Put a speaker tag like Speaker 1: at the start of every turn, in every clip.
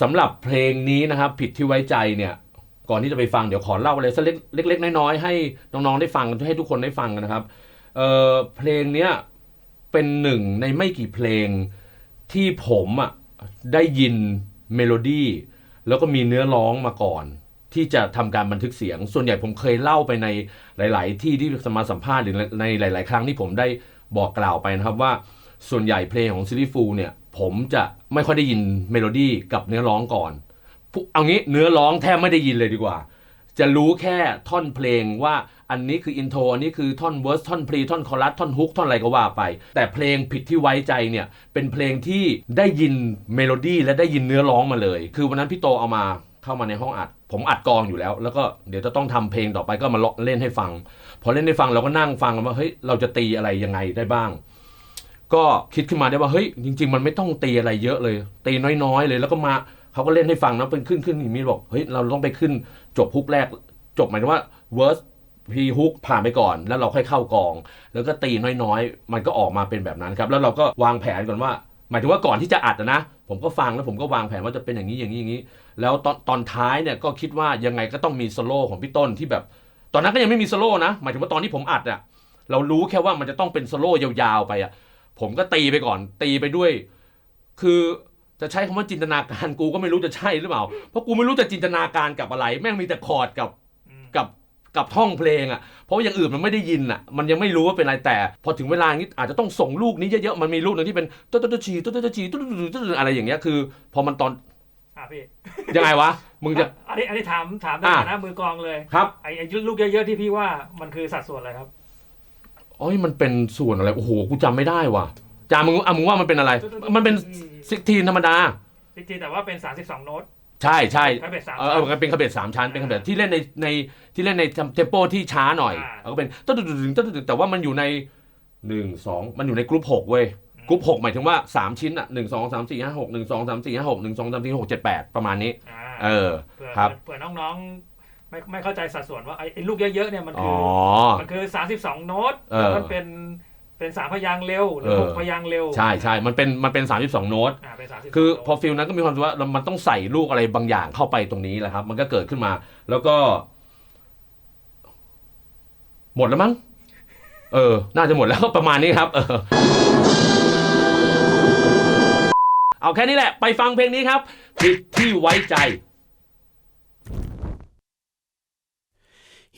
Speaker 1: สำหรับเพลงนี้นะครับ ผิดที่ไว้ใจเนี่ยก่อนที่จะไปฟังเดี๋ยวขอเล่าอะไรสักเล็กเล็กๆน้อยๆให้น้องๆได้ฟังให้ทุกคนได้ฟังกันนะครับเเพลงเนี้ยเป็นหนึ่งในไม่กี่เพลงที่ผมอะได้ยินเมโลดี้แล้วก็มีเนื้อร้องมาก่อน ที่จะทำการบันทึกเสียง ส่วนใหญ่ผมเคยเล่าไปในหลาย ๆ ที่ที่มาสัมภาษณ์หรือในหลาย ๆ ครั้งที่ผมได้บอกกล่าวไปนะครับว่าส่วนใหญ่เพลงของซิลิฟูเนี่ย ผมจะไม่ค่อยได้ยินเมโลดี้กับเนื้อร้องก่อน เอางี้เนื้อร้องแทบไม่ได้ยินเลยดีกว่า จะรู้แค่ท่อนเพลงว่าอันนี้คืออินโทรอันนี้คือท่อนเวอร์สท่อนพรีท่อนคอรัสท่อนฮุกท่อนอะไรก็ว่าไป แต่เพลงผิดที่ไว้ใจเนี่ย เป็นเพลงที่ได้ยินเมโลดี้และได้ยินเนื้อร้องมาเลย คือวันนั้นพี่โตเอามาเข้ามาในห้องอัด ผมอัดกองอยู่แล้ว แล้วก็เดี๋ยวจะต้องทำเพลงต่อไปก็มาเล่นให้ฟัง พอเล่นให้ฟังเราก็นั่งฟังว่าเฮ้ยเราจะตีอะไรยังไงได้บ้าง ก็คิดขึ้นมาได้ว่าเฮ้ยจริง ๆ มันไม่ต้องตีอะไรเยอะเลย ตีน้อยๆเลยแล้วก็มาเขาก็เล่นให้ฟังนะเป็นขึ้นขึ้นอย่างนี้บอกเฮ้ยเราต้องไปขึ้นจบฮุกแรก จบหมายถึงว่าเวิร์สพีฮุกผ่านไปก่อน แล้วเราค่อยเข้ากอง แล้วก็ตีน้อยๆ มันก็ออกมาเป็นแบบนั้นครับ แล้วเราก็วางแผนก่อนว่า หมายถึงว่าก่อนที่จะอัดนะ ผมก็ฟังแล้วผมก็วางแผนว่าจะเป็นอย่างนี้อย่างนี้อย่างนี้ แล้วตอนตอนท้ายเนี่ยก็คิดว่ายังไงก็ต้องมีโซโล่ของพี่ต้นที่แบบ ตอนนั้นก็ยังไม่มีโซโล่นะ หมายถึงว่าตอนที่ผมอัดอะเรารู้แค่ว่ามันจะต้องเป็นโซโล่ยาวๆไปอะ ผมก็ตีไปก่อน ตีไปด้วย คือจะใช้คำว่าจินตนาการกูก็ไม่รู้จะใช่หรือเปล่า เพราะกูไม่รู้จะจินตนาการกับอะไร แม่งมีแต่คอร์ดกับ
Speaker 2: อืม
Speaker 1: กับกับท่องเพลงอะ เพราะว่าอย่างอื่นมันไม่ได้ยินอะ มันยังไม่รู้ว่าเป็นอะไรแต่ พอถึงเวลานี้อาจจะต้องส่งลูกนี้เยอะๆ มันมีลูกหนึงที่เป็นตุ๊ดตุ๊ดชีตุ๊ดตุ๊ดชีตุ๊ดตุ๊ดตุ๊ดอะไรอย่างเงี้ยคือ พอมันตอน
Speaker 2: อะพี่
Speaker 1: ยังไงวะ มึงจะ
Speaker 2: อันนี้อันนี้ถามถามใน
Speaker 1: อะ
Speaker 2: ฐานะมือกลองเลย
Speaker 1: ครับ
Speaker 2: ไอ้ไอ้ลูกเยอะๆที่พี่ว่ามันคือสัดส่วนอะไรครับ
Speaker 1: โอ้ยมันเป็นส่วนอะไร โอ้โห กูจำไม่ได้ว่ะจามึงอะมึงว่ามันเป็นอะไร มันเป็นซิกทีนธรรมดา
Speaker 2: จริงๆแต่ว่าเป็น 32 โน้ต
Speaker 1: ใช่ใช่
Speaker 2: คาเบสสาม
Speaker 1: เออเออเป็นคาเบตสามชั้นเป็นคาเบตที่เล่นในในที่เล่นในเทมโปที่ช้าหน่อย
Speaker 2: อ่า
Speaker 1: แล้วก็เป็นตึ๊ดตึ๊ดตึ๊ดตึ๊ดตึ๊ดแต่ว่ามันอยู่ในหนึ่งสองมันอยู่ในกรุ๊ปหกเว้ยกรุ๊ปหกหมายถึงว่าสามชิ้นอะหนึ่งสองสามสี่ห้าหกหนึ่งสองสามสี่ห้าหกหนึ่งสองสามสี่หกเจ็ดแปดประมาณนี้
Speaker 2: อ่า
Speaker 1: เออ
Speaker 2: เผื่อ
Speaker 1: ครับ
Speaker 2: เผื่อน้องๆ ไม่ไม่เข้าใจสัดส่วนว่าไอ้ไอ้ลูกเยอะๆเนี่ยมัน
Speaker 1: อ๋
Speaker 2: คือ
Speaker 1: อ
Speaker 2: มันคือ32โน้ต
Speaker 1: เออ
Speaker 2: แล้วมันเป็นเป็นสามพยางค์เร็วหรือ
Speaker 1: เออ
Speaker 2: หกพยางค์เร็ว
Speaker 1: ใช่ใช่มันเป็นมันเป็นสามสิบสองโน้ต
Speaker 2: อ่าเป็น32
Speaker 1: คือพอ
Speaker 2: โน้ต
Speaker 1: ฟิลนั้นก็มีความรู้สึกว่ามันต้องใส่ลูกอะไรบางอย่างเข้าไปตรงนี้แหละครับ มันก็เกิดขึ้นมา แล้วก็ หมดแล้วมั้งเออ น่าจะหมดแล้ว ประมาณนี้ครับ เออ เอาแค่นี้แหละ ไปฟังเพลงนี้ครับผิดที่ไว้ใจ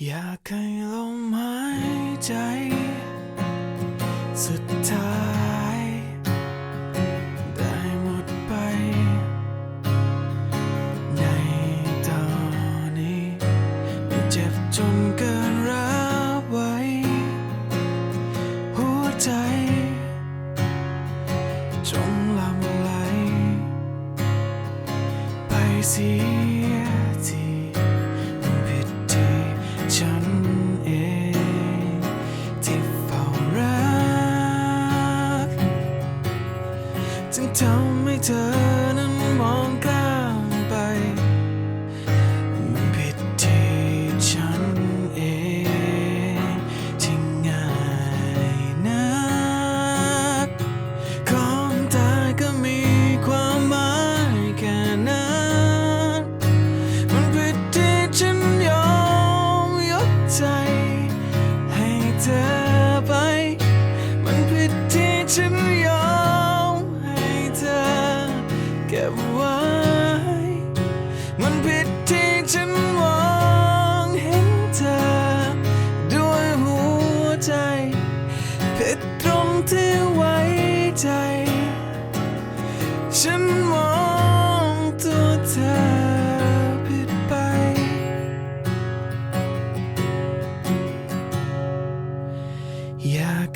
Speaker 3: อยากให้ลมหายใจ สุดท้าย ได้หมดไป ในตอนนี้ไม่เจ็บจนเกิน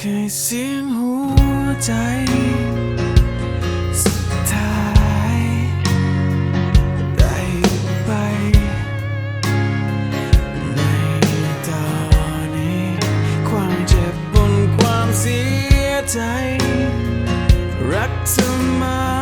Speaker 3: แคยเสียงหัวใจ สุดท้ายได้ไป ในตอนนี้ ความเจ็บบนความเสียใจ รักเธอมา